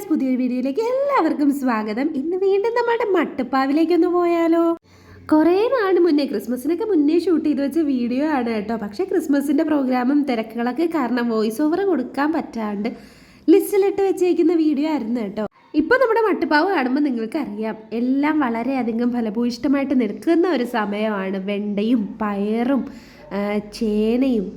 Guys പുതിയൊരു വീഡിയോയിലേക്ക് എല്ലാവർക്കും സ്വാഗതം. ഇന്ന് വീണ്ടും നമ്മുടെ മട്ടുപ്പാവിലേക്കൊന്ന് പോയാലോ? കുറേ നാട് മുന്നേ ക്രിസ്മസിനൊക്കെ മുന്നേ ഷൂട്ട് ചെയ്ത് വെച്ച വീഡിയോ ആണ് കേട്ടോ. പക്ഷേ ക്രിസ്മസിന്റെ പ്രോഗ്രാമും തിരക്കുകളൊക്കെ കാരണം വോയിസ് ഓവർ കൊടുക്കാൻ പറ്റാണ്ട് ലിസ്റ്റിലിട്ട് വെച്ചേക്കുന്ന വീഡിയോ ആയിരുന്നു കേട്ടോ. ഇപ്പോൾ നമ്മുടെ മട്ടുപ്പാവ് കാണുമ്പോൾ നിങ്ങൾക്കറിയാം എല്ലാം വളരെയധികം ഫലഭൂയിഷ്ടമായിട്ട് നിൽക്കുന്ന ഒരു സമയമാണ് വെണ്ടയും പയറും ചേനയും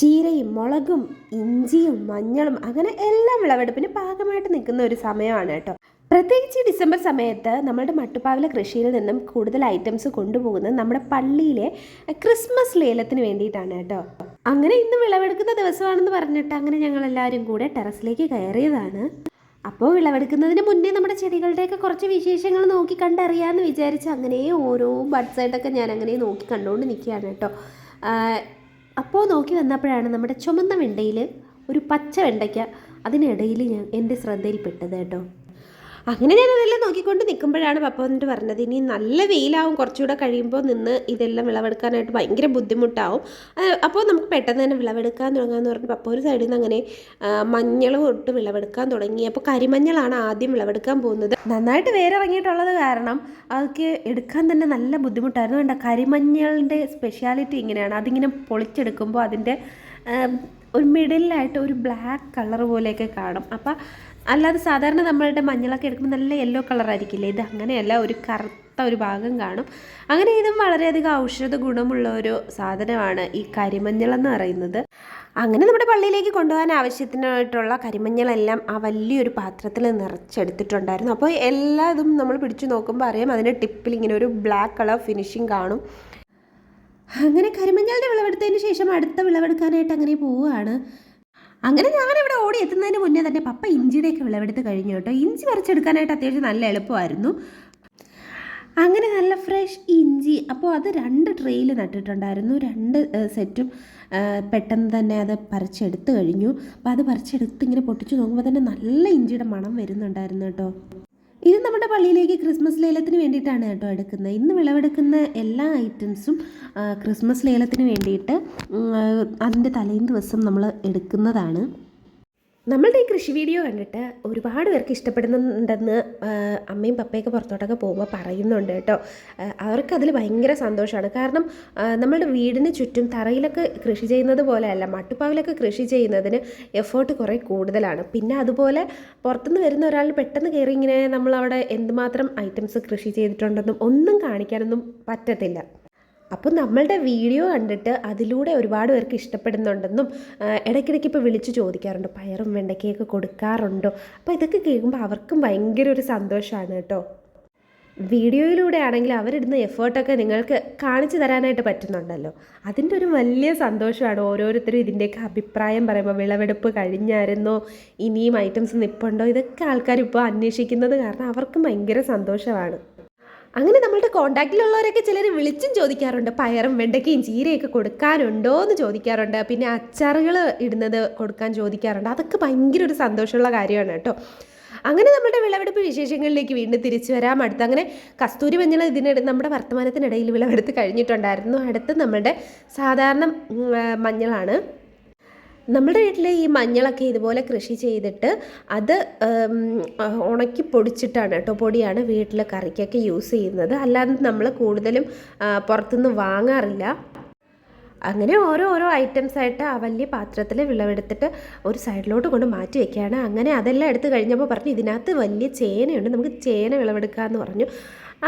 ചീരയും മുളകും ഇഞ്ചിയും മഞ്ഞളും അങ്ങനെ എല്ലാം വിളവെടുപ്പിന് പാകമായിട്ട് നിൽക്കുന്ന ഒരു സമയമാണ് കേട്ടോ. പ്രത്യേകിച്ച് ഡിസംബർ സമയത്ത് നമ്മുടെ മട്ടുപ്പാവിലെ കൃഷിയിൽ നിന്നും കൂടുതൽ ഐറ്റംസ് കൊണ്ടുപോകുന്നത് നമ്മുടെ പള്ളിയിലെ ക്രിസ്മസ് ലേലത്തിന് വേണ്ടിയിട്ടാണ് കേട്ടോ. അങ്ങനെ ഇന്ന് വിളവെടുക്കുന്ന ദിവസമാണെന്ന് പറഞ്ഞിട്ട് അങ്ങനെ ഞങ്ങൾ എല്ലാവരും കൂടെ ടെറസിലേക്ക് കയറിയതാണ്. അപ്പോൾ വിളവെടുക്കുന്നതിന് മുന്നേ നമ്മുടെ ചെടികളുടെയൊക്കെ കുറച്ച് വിശേഷങ്ങൾ നോക്കി കണ്ടറിയാമെന്ന് വിചാരിച്ച് അങ്ങനെ ഓരോ ബഡ്സായിട്ടൊക്കെ ഞാൻ അങ്ങനെ നോക്കി കണ്ടുകൊണ്ട് നിൽക്കുകയാണ് കേട്ടോ അപ്പോൾ നോക്കി വന്നപ്പോഴാണ് നമ്മുടെ ചുമന്ന വെണ്ടയിൽ ഒരു പച്ച വെണ്ടയ്ക്ക അതിനിടയിൽ ഞാൻ എന്റെ ശ്രദ്ധയിൽപ്പെട്ടത് കേട്ടോ. അങ്ങനെ ഞാൻ അതെല്ലാം നോക്കിക്കൊണ്ട് നിൽക്കുമ്പോഴാണ് പപ്പ വന്നിട്ട് പറഞ്ഞത് ഇനി നല്ല വെയിലാവും കുറച്ചുകൂടെ കഴിയുമ്പോൾ നിന്ന് ഇതെല്ലാം വിളവെടുക്കാനായിട്ട് ഭയങ്കര ബുദ്ധിമുട്ടാവും. അപ്പോൾ നമുക്ക് പെട്ടെന്ന് തന്നെ വിളവെടുക്കാൻ തുടങ്ങാമെന്ന് പറഞ്ഞ് പപ്പ ഒരു സൈഡിൽ നിന്ന് അങ്ങനെ മഞ്ഞൾ തൊട്ട് വിളവെടുക്കാൻ തുടങ്ങി. അപ്പോൾ കരിമഞ്ഞളാണ് ആദ്യം വിളവെടുക്കാൻ പോകുന്നത്. നന്നായിട്ട് വേരിറങ്ങിയിട്ടുള്ളത് കാരണം അതൊക്കെ എടുക്കാൻ തന്നെ നല്ല ബുദ്ധിമുട്ടായിരുന്നു. വേണ്ട കരിമഞ്ഞളിന്റെ സ്പെഷ്യാലിറ്റി ഇങ്ങനെയാണ്. അതിങ്ങനെ പൊളിച്ചെടുക്കുമ്പോൾ അതിന്റെ ഒരു മിഡിലായിട്ട് ഒരു ബ്ലാക്ക് കളർ പോലെയൊക്കെ കാണും. അപ്പം അല്ലാതെ സാധാരണ നമ്മളുടെ മഞ്ഞളൊക്കെ എടുക്കുമ്പോൾ നല്ല യെല്ലോ കളറായിരിക്കില്ലേ ഇത് അങ്ങനെയല്ല ഒരു കറുത്ത ഒരു ഭാഗം കാണും. അങ്ങനെ ഇതും വളരെയധികം ഔഷധ ഗുണമുള്ള ഒരു സാധനമാണ് ഈ കരിമഞ്ഞൾ എന്ന് പറയുന്നത്. അങ്ങനെ നമ്മുടെ പള്ളിയിലേക്ക് കൊണ്ടുപോകാൻ ആവശ്യത്തിനായിട്ടുള്ള കരിമഞ്ഞളെല്ലാം ആ വലിയൊരു പാത്രത്തിൽ നിറച്ചെടുത്തിട്ടുണ്ടായിരുന്നു. അപ്പോൾ എല്ലാ ഇതും നമ്മൾ പിടിച്ചു നോക്കുമ്പോൾ അറിയാം അതിന്റെ ടിപ്പിൽ ഇങ്ങനെ ഒരു ബ്ലാക്ക് കളർ ഫിനിഷിങ് കാണും. അങ്ങനെ കരിമഞ്ഞളുടെ വിളവെടുത്തതിന് ശേഷം അടുത്ത വിളവെടുക്കാനായിട്ട് അങ്ങനെ പോവുകയാണ്. അങ്ങനെ ഞാനിവിടെ ഓടി എത്തുന്നതിന് മുന്നേ തന്നെ പപ്പ ഇഞ്ചിയുടെയൊക്കെ വിളവെടുത്ത് കഴിഞ്ഞു കേട്ടോ. ഇഞ്ചി പറിച്ചെടുക്കാനായിട്ട് അത്യാവശ്യം നല്ല എളുപ്പമായിരുന്നു. അങ്ങനെ നല്ല ഫ്രഷ് ഇഞ്ചി. അപ്പോൾ അത് രണ്ട് ട്രെയിൽ നട്ടിട്ടുണ്ടായിരുന്നു. രണ്ട് സെറ്റും പെട്ടെന്ന് തന്നെ അത് പറിച്ചെടുത്ത് കഴിഞ്ഞു. അപ്പോൾ അത് പറിച്ചെടുത്ത് ഇങ്ങനെ പൊട്ടിച്ച് നോക്കുമ്പോൾ തന്നെ നല്ല ഇഞ്ചിയുടെ മണം വരുന്നുണ്ടായിരുന്നു കേട്ടോ. ഇത് നമ്മുടെ പള്ളിയിലേക്ക് ക്രിസ്മസ് ലേലത്തിന് വേണ്ടിയിട്ടാണ് കേട്ടോ എടുക്കുന്നത്. ഇന്ന് വിളവെടുക്കുന്ന എല്ലാ ഐറ്റംസും ക്രിസ്മസ് ലേലത്തിന് വേണ്ടിയിട്ട് അതിന്റെ തലേന്ന് ദിവസം നമ്മൾ എടുക്കുന്നതാണ്. നമ്മളുടെ ഈ കൃഷി വീഡിയോ കണ്ടിട്ട് ഒരുപാട് പേർക്ക് ഇഷ്ടപ്പെടുന്നുണ്ടെന്ന് അമ്മയും പപ്പയൊക്കെ പുറത്തോട്ടൊക്കെ പോകുമ്പോൾ പറയുന്നുണ്ട് കേട്ടോ. അവർക്ക് അവർക്കതിൽ ഭയങ്കര സന്തോഷമാണ്. കാരണം നമ്മളുടെ വീടിന് ചുറ്റും തറയിലൊക്കെ കൃഷി ചെയ്യുന്നത് പോലെയല്ല മട്ടുപ്പാവിലൊക്കെ കൃഷി ചെയ്യുന്നതിന് എഫേർട്ട് കുറേ കൂടുതലാണ്. പിന്നെ അതുപോലെ പുറത്തുനിന്ന് വരുന്ന ഒരാൾ പെട്ടെന്ന് കയറി ഇങ്ങനെ നമ്മളവിടെ എന്തുമാത്രം ഐറ്റംസ് കൃഷി ചെയ്തിട്ടുണ്ടെന്നും ഒന്നും കാണിക്കാനൊന്നും പറ്റത്തില്ല. അപ്പോൾ നമ്മളുടെ വീഡിയോ കണ്ടിട്ട് അതിലൂടെ ഒരുപാട് പേർക്ക് ഇഷ്ടപ്പെടുന്നുണ്ടെന്നും ഇടയ്ക്കിടയ്ക്ക് ഇപ്പോൾ വിളിച്ച് ചോദിക്കാറുണ്ട് പയറും വെണ്ടയ്ക്കയൊക്കെ കൊടുക്കാറുണ്ടോ? അപ്പോൾ ഇതൊക്കെ കേൾക്കുമ്പോൾ അവർക്കും ഭയങ്കര ഒരു സന്തോഷമാണ് കേട്ടോ. വീഡിയോയിലൂടെ ആണെങ്കിൽ അവരിടുന്ന എഫേർട്ടൊക്കെ നിങ്ങൾക്ക് കാണിച്ചു തരാനായിട്ട് പറ്റുന്നുണ്ടല്ലോ. അതിന്റെ ഒരു വലിയ സന്തോഷമാണ് ഓരോരുത്തരും ഇതിന്റെയൊക്കെ അഭിപ്രായം പറയുമ്പോൾ വിളവെടുപ്പ് കഴിഞ്ഞായിരുന്നോ ഇനിയും ഐറ്റംസ് നിൽപ്പുണ്ടോ ഇതൊക്കെ ആൾക്കാർ ഇപ്പോൾ അന്വേഷിക്കുന്നത് കാരണം അവർക്കും ഭയങ്കര സന്തോഷമാണ്. അങ്ങനെ നമ്മളുടെ കോണ്ടാക്റ്റിലുള്ളവരൊക്കെ ചിലർ വിളിച്ചും ചോദിക്കാറുണ്ട്. പയറും വെണ്ടയ്ക്കയും ചീരയൊക്കെ കൊടുക്കാനുണ്ടോ എന്ന് ചോദിക്കാറുണ്ട്. പിന്നെ അച്ചാറുകൾ ഇടുന്നത് കൊടുക്കാൻ ചോദിക്കാറുണ്ട്. അതൊക്കെ ഭയങ്കര ഒരു സന്തോഷമുള്ള കാര്യമാണ് കേട്ടോ. അങ്ങനെ നമ്മുടെ വിളവെടുപ്പ് വിശേഷങ്ങളിലേക്ക് വീണ്ടും തിരിച്ചു വരാം. അടുത്ത് അങ്ങനെ കസ്തൂരി മഞ്ഞൾ ഇതിനിടെ നമ്മുടെ വർത്തമാനത്തിനിടയിൽ വിളവെടുത്ത് കഴിഞ്ഞിട്ടുണ്ടായിരുന്നു. അടുത്ത് നമ്മുടെ സാധാരണ മഞ്ഞളാണ്. നമ്മുടെ വീട്ടിൽ ഈ മഞ്ഞളൊക്കെ ഇതുപോലെ കൃഷി ചെയ്തിട്ട് അത് ഉണക്കി പൊടിച്ചിട്ടാണ് കേട്ടോ പൊടിയാണ് വീട്ടിൽ കറിക്കൊക്കെ യൂസ് ചെയ്യുന്നത്. അല്ലാതെ നമ്മൾ കൂടുതലും പുറത്തുനിന്ന് വാങ്ങാറില്ല. അങ്ങനെ ഓരോ ഓരോ ഐറ്റംസ് ആയിട്ട് ആ വലിയ പാത്രത്തിൽ വിളവെടുത്തിട്ട് ഒരു സൈഡിലോട്ട് കൊണ്ട് മാറ്റി വെക്കുകയാണ്. അങ്ങനെ അതെല്ലാം എടുത്തു കഴിഞ്ഞപ്പോൾ പറഞ്ഞു ഇതിനകത്ത് വലിയ ചേനയുണ്ട് നമുക്ക് ചേന വിളവെടുക്കാമെന്ന് പറഞ്ഞു.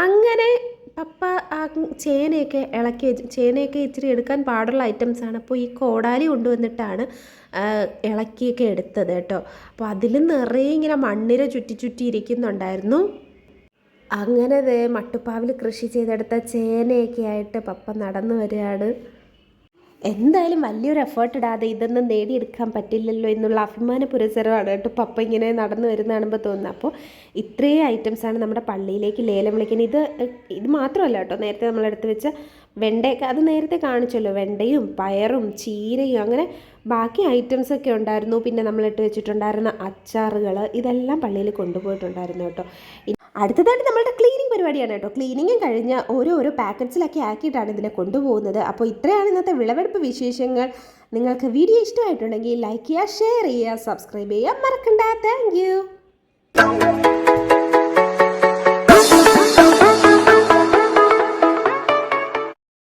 അങ്ങനെ പപ്പ ആ ചേനയൊക്കെ ഇളക്കി ചേനയൊക്കെ ഇച്ചിരി എടുക്കാൻ പാടുള്ള ഐറ്റംസ് ആണ്. അപ്പോൾ ഈ കോടാലി കൊണ്ടുവന്നിട്ടാണ് ഇളക്കിയൊക്കെ എടുത്തത് കേട്ടോ. അപ്പോൾ അതിൽ നിറയെ ഇങ്ങനെ മണ്ണിര ചുറ്റി ചുറ്റി ഇരിക്കുന്നുണ്ടായിരുന്നു. അങ്ങനെ മട്ടുപ്പാവിൽ കൃഷി ചെയ്തെടുത്ത ചേനയൊക്കെ ആയിട്ട് പപ്പ നടന്നു വരികയാണ്. എന്തായാലും വലിയൊരു എഫേർട്ട് ഇടാതെ ഇതൊന്നും നേടിയെടുക്കാൻ പറ്റില്ലല്ലോ എന്നുള്ള അഭിമാന പുരസരമാണ് കേട്ടോ പപ്പ ഇങ്ങനെ നടന്നു വരുന്ന കാണുമ്പോൾ തോന്നുന്നത്. അപ്പോൾ ഇത്രയും ഐറ്റംസാണ് നമ്മുടെ പള്ളിയിലേക്ക് ലേലം വിളിക്കുന്നത്. ഇത് ഇത് മാത്രമല്ല കേട്ടോ. നേരത്തെ നമ്മളെടുത്ത് വെച്ച വെണ്ടയൊക്കെ അത് നേരത്തെ കാണിച്ചല്ലോ. വെണ്ടയും പയറും ചീരയും അങ്ങനെ ബാക്കി ഐറ്റംസ് ഒക്കെ ഉണ്ടായിരുന്നു. പിന്നെ നമ്മളിട്ട് വെച്ചിട്ടുണ്ടായിരുന്ന അച്ചാറുകൾ ഇതെല്ലാം പള്ളിയിൽ കൊണ്ടുപോയിട്ടുണ്ടായിരുന്നു കേട്ടോ. അടുത്തതായിട്ട് നമ്മളുടെ ക്ലീനിങ് പരിപാടിയാണ് കേട്ടോ. ക്ലീനിങ്ങും കഴിഞ്ഞ് ഓരോരോ പാക്കറ്റ്സിലൊക്കെ ആക്കിയിട്ടാണ് ഇതിനെ കൊണ്ടുപോകുന്നത്. അപ്പോൾ ഇത്രയാണ് ഇന്നത്തെ വിളവെടുപ്പ് വിശേഷങ്ങൾ. നിങ്ങൾക്ക് വീഡിയോ ഇഷ്ടമായിട്ടുണ്ടെങ്കിൽ ലൈക്ക് ചെയ്യുക ഷെയർ ചെയ്യുക സബ്സ്ക്രൈബ് ചെയ്യുക. മറക്കണ്ട. താങ്ക്